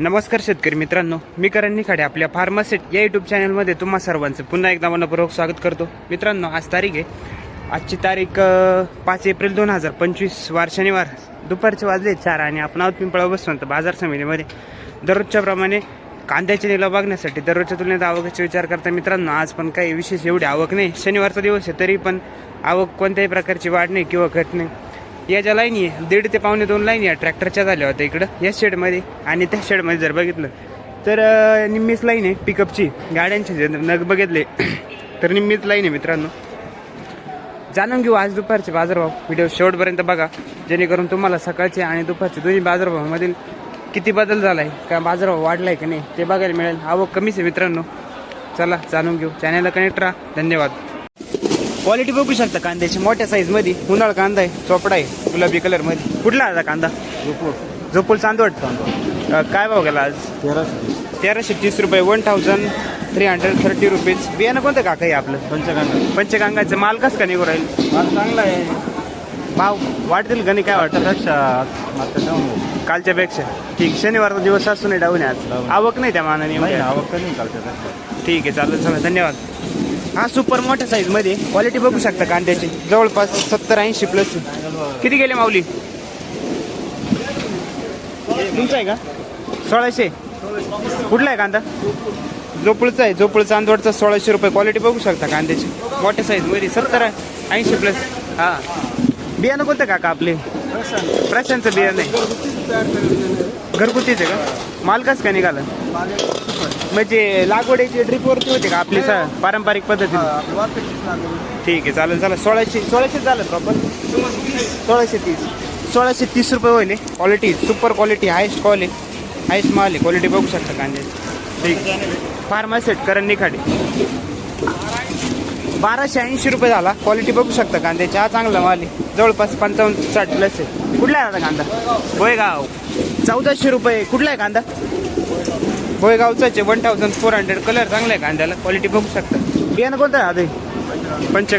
नमस्कार शेतकरी मित्रांनो मी करण निखाडे आपल्या फार्मासेट या युट्यूब चॅनलमध्ये तुम्हा सर्वांचं पुन्हा एकदा मनपूर्वक स्वागत करतो. मित्रांनो आज तारीख आहे. आजची तारीख पाच एप्रिल दोन हजार पंचवीस वार शनिवार. दुपारचे वाजले चार आणि आपण आहोत पिंपळा बसवंत बाजार समितीमध्ये. दररोजच्या प्रमाणे कांद्याचे निलाव बघण्यासाठी दररोजच्या तुलनेत आवकाचा विचार करता मित्रांनो आज पण काही विशेष एवढी आवक नाही. शनिवारचा दिवस आहे तरी पण आवक कोणत्याही प्रकारची वाढ नाही किंवा घट नाही. याच्या लाईनी आहे दीड ते पावणे दोन लाईनी या ट्रॅक्टरच्या झाल्या होत्या इकडं या शेडमध्ये आणि त्या शेडमध्ये जर बघितलं तर निम्मीच लाईन आहे पिकअपची गाड्यांची जे नग बघितले तर निम्मीच लाईन आहे मित्रांनो. जाणून घेऊ आज दुपारचे बाजारभाव. व्हिडिओ शेवटपर्यंत बघा. जेणेकरून तुम्हाला सकाळचे आणि दुपारचे दोन्ही बाजारभावामधील किती बदल झाला आहे का बाजारभाव वाढला आहे की नाही ते बघायला मिळेल. आवक कमीच आहे मित्रांनो. चला जाणून घेऊ. चॅनलला कनेक्ट राहा. धन्यवाद. क्वालिटी बघू शकता कांद्याची. मोठ्या साईजमध्ये उन्हाळ कांदा आहे चोपडा आहे गुलाबी कलरमध्ये कुठला आता कांदा? झोपूल चांदवट अं, काय भाव गेला आज? तेराशे तीस. रुपये one thousand three hundred thirty rupees बियाणं कोणतं काका आहे आपलं? पंचगंगा. पंचगंगाचं. माल कसं का निघू राहील? माल चांगला आहे. भाव का नाही काय वाटतं? पेक्षा कालच्या पेक्षा. ठीक शनिवारचा दिवस असून नाही डाऊन आज. आवक नाही त्या मानाने नाही. आवक चालते पेक्षा. ठीक आहे चालेल चला धन्यवाद. हा सुपर मोठ्या साईजमध्ये. क्वालिटी बघू शकता कांद्याची. जवळपास सत्तर ऐंशी प्लस किती गेले माऊली? तुमचा आहे का? सोळाशे. कुठला आहे कांदा? जोपुळचा आहे. जोपुळ चांदवडचा सोळाशे रुपये. क्वालिटी बघू शकता कांद्याची. मोठ्या साईजमध्ये. सत्तर ऐंशी प्लस हा. बियाणं कोणतं काका आपले? प्रशांतचं बियाणं आहे. घरगुतीच आहे का? माल का निघाला? म्हणजे लागवडीची ड्रिपवरती होते का आपली? सा- पारंपरिक पद्धतीने. ठीक आहे चालेल चालेल. सोळाशे सोळाशे झालं प्रॉपर सोळाशे तीस. सोळाशे तीस रुपये होईल quality super quality highest quality highest माल आहे. क्वालिटी बघू शकता कांद्याची ठीक. फार्मासेट करण निखाडे. बाराशे ऐंशी रुपये झाला. क्वालिटी बघू शकता कांद्याची. हा चांगला माल आहे. जवळपास पंचावन्न साठ प्लस आहे. कुठला आहे आता कांदा? बोयगाव. चौदाशे रुपये. कुठला आहे कांदा? बोयगावचाच आहे one thousand four hundred colour चांगला आहे कांद्याला. क्वालिटी बघू शकता. बियाणं कोणतं आहे आधी? पंच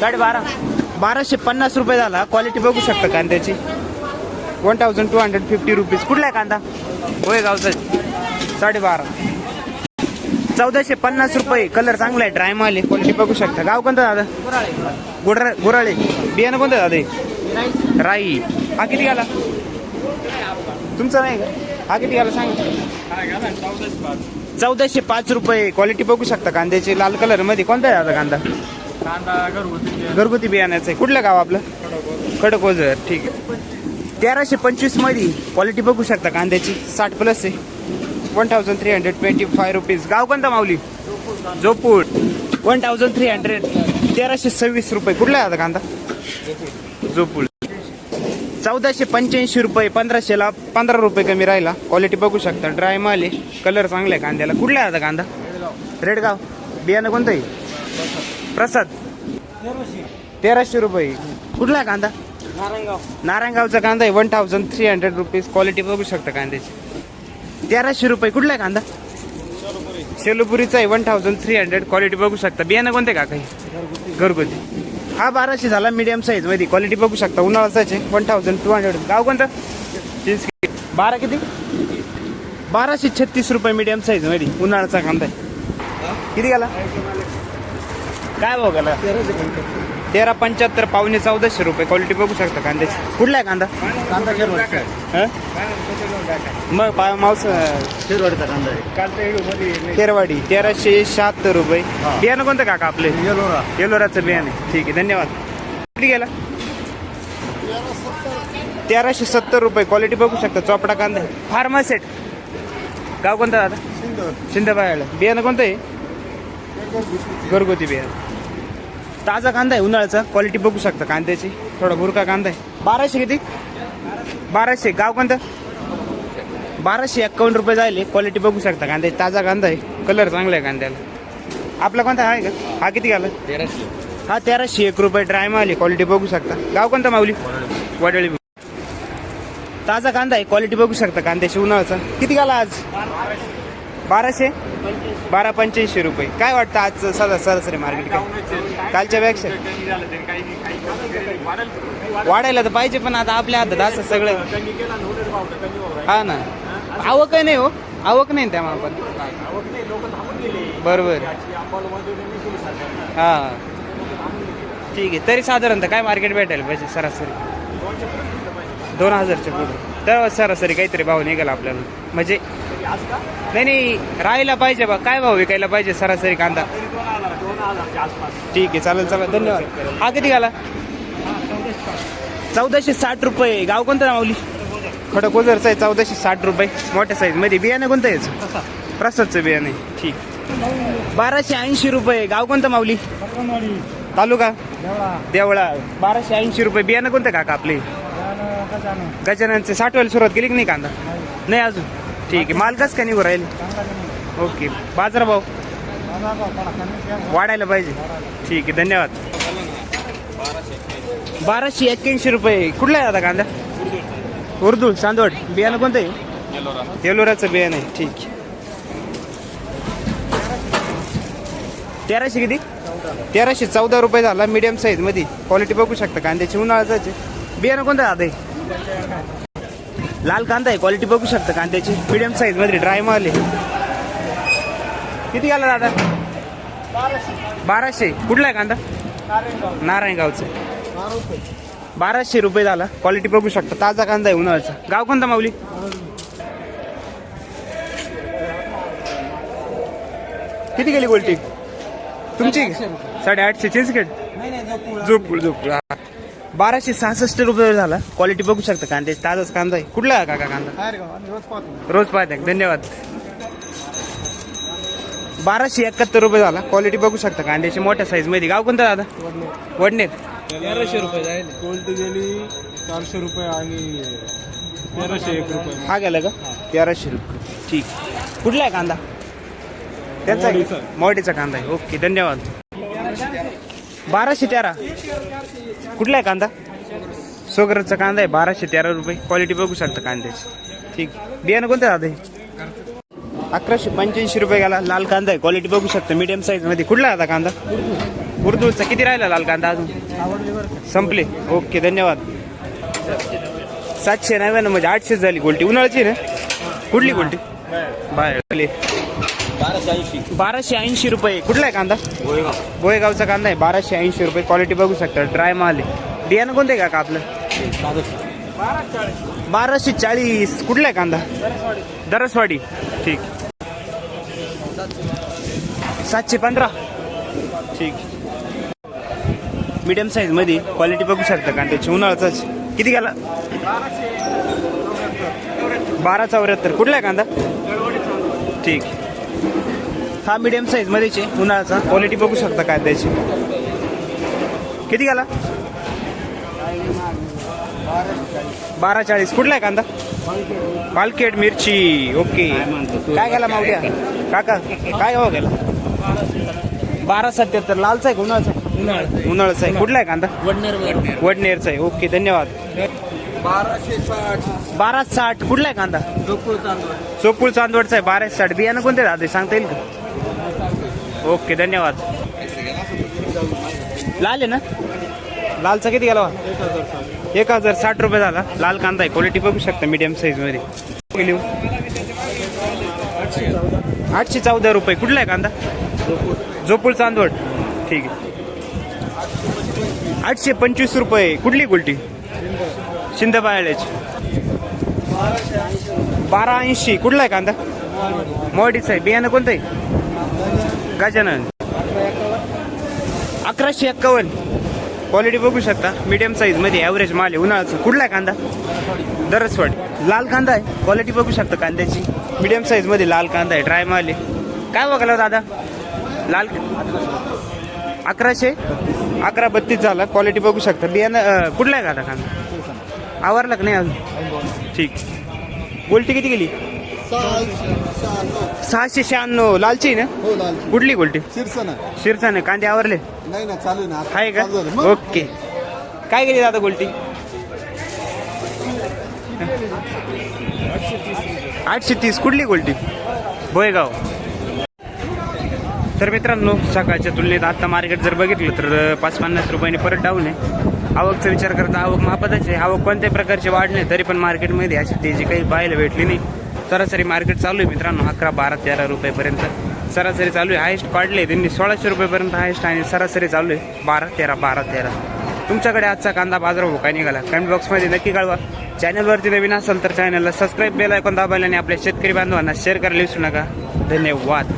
साडे बारा बाराशे पन्नास रुपये झाला. क्वालिटी बघू शकता कांद्याची. One thousand two hundred fifty rupees कुठला आहे कांदा? बोयगावचाच साडेबारा. चौदाशे पन्नास रुपये. कलर चांगला आहे. ड्राय माल आहे. क्वालिटी बघू शकता. गाव कोणतं दादा? गुडरा गुराळे. बियाणं कोणतं दादा? राई. हा किती गेला? तुमचा नाही का? हा किती गेला सांग. चौदाशे पाच रुपये क्वालिटी बघू शकता कांद्याची. लाल कलरमध्ये कोणता आहे आता कांदा? कांदा घरगुती घरगुती बियाण्याचं आहे. कुठलं गाव आपलं? खडकोजर ठीक आहे. तेराशे पंचवीसमध्ये क्वालिटी बघू शकता कांद्याची. साठ प्लस आहे. One thousand three hundred twenty five rupees गाव कोणता माऊली? Jopur. One thousand three hundred तेराशे सव्वीस रुपये. कुठला आहे आता कांदा? जोपूर. चौदाशे पंच्याऐंशी रुपये पंधराशेला पंधरा रुपये कमी राहिला. क्वालिटी बघू शकता. ड्राय माल आहे. कलर चांगला आहे कांद्याला. कुठला आहे आता कांदा? रेडगाव. बियाणं कोणतं आहे प्रसाद. तेराशे रुपये. कुठला आहे कांदा? नारायणगावचा कांदा आहे. One thousand three hundred rupees quality बघू शकता कांद्याची. तेराशे रुपये. कुठला आहे कांदा? शेलोपुरीचा आहे. One thousand three hundred quality बघू शकता. बियाणं कोणते का काही घरगुती. हा बाराशे झाला मीडियम साईजमध्ये. क्वालिटी बघू शकता उन्हाळ्याच आहे वन थाउजंड टू हंड्रेड गाव कोणतं? चिंचकी बारा किती? बाराशे छत्तीस रुपये मीडियम साईजमध्ये उन्हाळ्याचा कांदा आहे. किती गेला? काय भाव गेला? तेरा पंच्याहत्तर पावणे चौदाशे रुपये. क्वालिटी बघू शकता कांद्याची. कुठला आहे कांदा? कांदा हं? मग पा मावस शिरवाडचा कांदा आहे. तेरवाडी तेराशे शहात्तर रुपये. हा. बियाणं कोणतं काका आपले? येलोरा. येलोराचं बियाणं. ठीक आहे धन्यवाद. किती गेला? तेराशे सत्तर रुपये. क्वालिटी बघू शकता. चोपडा कांदा फार्मासेट गाव कोणतं दादा? शिंदेबाईला बियाणं कोणतं आहे? घरगुती बियाणं. ताजा कांदा आहे उन्हाळ्याचा. क्वालिटी बघू शकता कांद्याची. थोडा बुरका कांदा आहे. बाराशे किती? बाराशे. गाव कोणतं? बाराशे एक्कावन्न रुपये जायले. क्वालिटी बघू शकता कांद्याची. ताजा कांदा आहे. कलर चांगला आहे कांद्याला. आपला कोणता आहे का? हा किती घाला? तेराशे. हा तेराशे एक रुपये ड्राय माल आहे. क्वालिटी बघू शकता. गाव कोणता माऊली? वडळी. ताजा कांदा आहे. क्वालिटी बघू शकता कांद्याची उन्हाळ्याचा. किती घाला आज? बाराशे? बारा पंच्याऐंशी रुपये. काय वाटतं आज सदा सरासरी मार्केट काय कालच्या पेक्षा? वाढायला तर पाहिजे पण आता आपल्या हातात असं सगळं. हा ना. आवक नाही हो. आवक नाही त्या आपण बरोबर. हा. ठीक आहे. तरी साधारणतः काय मार्केट भेटायला पाहिजे सरासरी? दोन हजारच्या पुढे. तर सरासरी काहीतरी भाव निघाला आपल्याला. म्हणजे नाही नाही राहायला पाहिजे बा. काय भाव विकायला पाहिजे सरासरी कांदा? ठीक आहे चालेल चालेल. धन्यवाद. हा किती घाला? चौदाशे साठ रुपये. गाव कोणतं माऊली? खडकोजरचं आहे चौदाशे साठ रुपये. मोठ्या साईजमध्ये. बियाणं कोणतं याचं? प्रसादचं बियाणं आहे. ठीक. बाराशे ऐंशी रुपये. गाव कोणतं माऊली? तालुका? देवळा. बाराशे ऐंशी रुपये. बियाणं कोणतं काका आपले? गजाननचे. साठवायला सुरुवात केली की नाही कांदा? नाही अजून? ठीक आहे. माल कसं का निघू राहील? ओके. बाजारभाव? वाढायला पाहिजे. ठीक आहे. धन्यवाद. बाराशे एक्क्याऐंशी रुपये. कुठला आहे आता कांदा? उर्दू चांदवड. बियाणं कोणतं आहे? येलोराचं बियाणं आहे. ठीक तेराशे किती? तेराशे चौदा रुपये झाला. मिडियम साईजमध्ये क्वालिटी बघू शकता. कांद्याची उन्हाळ्याचे बियाणं कोणतं आहे लाल कांदा आहे क्वालिटी बघू शकता कांद्याची. मीडियम साईजमध्ये ड्राय माल आहे. किती गेला दादा? बाराशे. कुठला आहे कांदा? नारायणगावचं बाराशे रुपये झाला. क्वालिटी बघू शकता. ताजा कांदा आहे उन्हाळ्याचा. गाव कोणता माऊली? किती गेली गोल्टी तुमची? साडेआठशे. चिंचखेड झोपूळ. झोपूळ. बाराशे सहासष्ट रुपये झाला. क्वालिटी बघू शकता कांद्याची ताजाच कांदा आहे. कुठला आहे काका कांदा? रोज पाहते. धन्यवाद. बाराशे एकाहत्तर रुपये झाला. क्वालिटी बघू शकता कांद्याची मोठ्या साईजमध्ये. गाव कोणतं दादा? वडनेर. तेराशे रुपये जाईल. कोल्टी गेली चारशे रुपये आणि तेराशे एक रुपये. हा गेला का? तेराशे रुपये. ठीक. कुठला आहे कांदा? त्याचा? मोडीचा. कांदा आहे. ओके धन्यवाद. बाराशे तेरा. कुठला आहे कांदा? सोगरचा कांदा आहे बाराशे तेरा रुपये. क्वालिटी बघू शकता कांद्याची. ठीक. बियाणं कोणतं दादा हे? अकराशे पंच्याऐंशी रुपये गेला. लाल कांदा आहे. क्वालिटी बघू शकता. मीडियम साईजमध्ये. कुठला आता कांदा? उर्दूचा. किती राहिला लाल कांदा अजून? संपले. ओके धन्यवाद. सातशे नव्याण्णव म्हणजे आठशे झाली गोल्टी उन्हाळ्याची ना? कुठली गोल्टी बाय बाराशे ऐंशी. रुपये. कुठला आहे कांदा? बोयगावचा कांदा आहे. बाराशे ऐंशी रुपये. क्वालिटी बघू शकता. ड्राय माल आहे. बियाणं कोणतं आहे काका आपलं? बाराशे चाळीस. कुठला आहे कांदा? दरसवाडी. ठीक. सातशे पंधरा. ठीक. मीडियम साईजमध्ये क्वालिटी बघू शकता कांद्याची उन्हाळ्याचाच किती गेला? बारा चौऱ्याहत्तर. कुठला आहे कांदा? ठीक. हा मीडियम साईज मध्येच आहे उन्हाळ्याचा. क्वालिटी बघू शकता कांद्याची किती गेला? बारा चाळीस कुठला आहे कांदा? पालकेट मिरची. ओके. काय गेला मावड्या काका काय हो गेला? बारा सत्याहत्तर. लालचा आहे का उन्हाळ्याचा? उन्हाळ्याचा आहे. कुठला आहे कांदा? वडनेर वडनेरचा आहे. ओके धन्यवाद. बाराशे साठ. बारा साठ. कुठला आहे कांदा? तांदूळ चोपूळ चांदवडचा आहे बारा साठ. बियाणं कोणते दादा सांगता येईल का? ओके धन्यवाद. लाल आहे ना? लालचा किती गेला एक हजार साठ. एक हजार साठ रुपये झाला. लाल कांदा आहे. क्वालिटी बघू शकता मीडियम साईजमध्ये. गेली हो. आठशे चौदा रुपये. कुठला आहे कांदा? जोपूळ चांदवड. ठीक आहे. आठशे पंचवीस रुपये. कुठली गुलटी? शिंदे बायळ्याची बारा ऐंशी कुठला आहे कांदा? मोडीचा आहे. बियाणं कोणतं आहे? गजानन. अकराशे एक्कावन्न. क्वालिटी बघू शकता. मीडियम साईजमध्ये ॲव्हरेज माल आहे. उन्हाळाचं कुठला आहे कांदा? दरसवाड. लाल कांदा आहे. क्वालिटी बघू शकता कांद्याची. मीडियम साईजमध्ये लाल कांदा आहे. ड्राय माल आहे. काय बघायला दादा? लाल अकराशे? अकरा बत्तीस झाला. क्वालिटी बघू शकता. बियाणं कुठला आहे कांदा कांदा? आवरला का नाही अजून. ठीक. गोल्टी किती गेली? सहाशे शहाण्णव. लालची ना? हो लाल कुठली गोल्टी? शिरसना शिरसाने कांदे आवरले? नाही ना चालू ना. आहे का? ओके. काय गेली दादा गोल्टी? आठशे तीस. कुठली गोल्टी? बोयगाव. तर मित्रांनो सकाळच्या तुलनेत आता मार्केट जर बघितलं तर पाच पन्नास रुपयाने परत डाऊन आहे. आवकचा विचार करता आवक मापदाची आहे. आवक कोणत्याही प्रकारची वाढ तरी पण मार्केटमध्ये अशी तेजी काही पाहायला भेटली नाही. सरासरी मार्केट चालू आहे मित्रांनो अकरा बारा तेरा रुपयेपर्यंत. सरासरी चालू आहे हायस्ट काढले त्यांनी सोळाशे रुपयेपर्यंत हायेस्ट आणि सरासरी चालू आहे बारा तेरा बारा तेरा. तुमच्याकडे आजचा कांदा बाजार भाव काय निघाला? कमेंट बॉक्समध्ये नक्की कळवा. चॅनलवरती नवीन असेल तर चॅनलला सबस्क्राईब बेल ऐकून दाबायला आणि आपल्या शेतकरी बांधवांना शेअर करायला विसरू नका. धन्यवाद.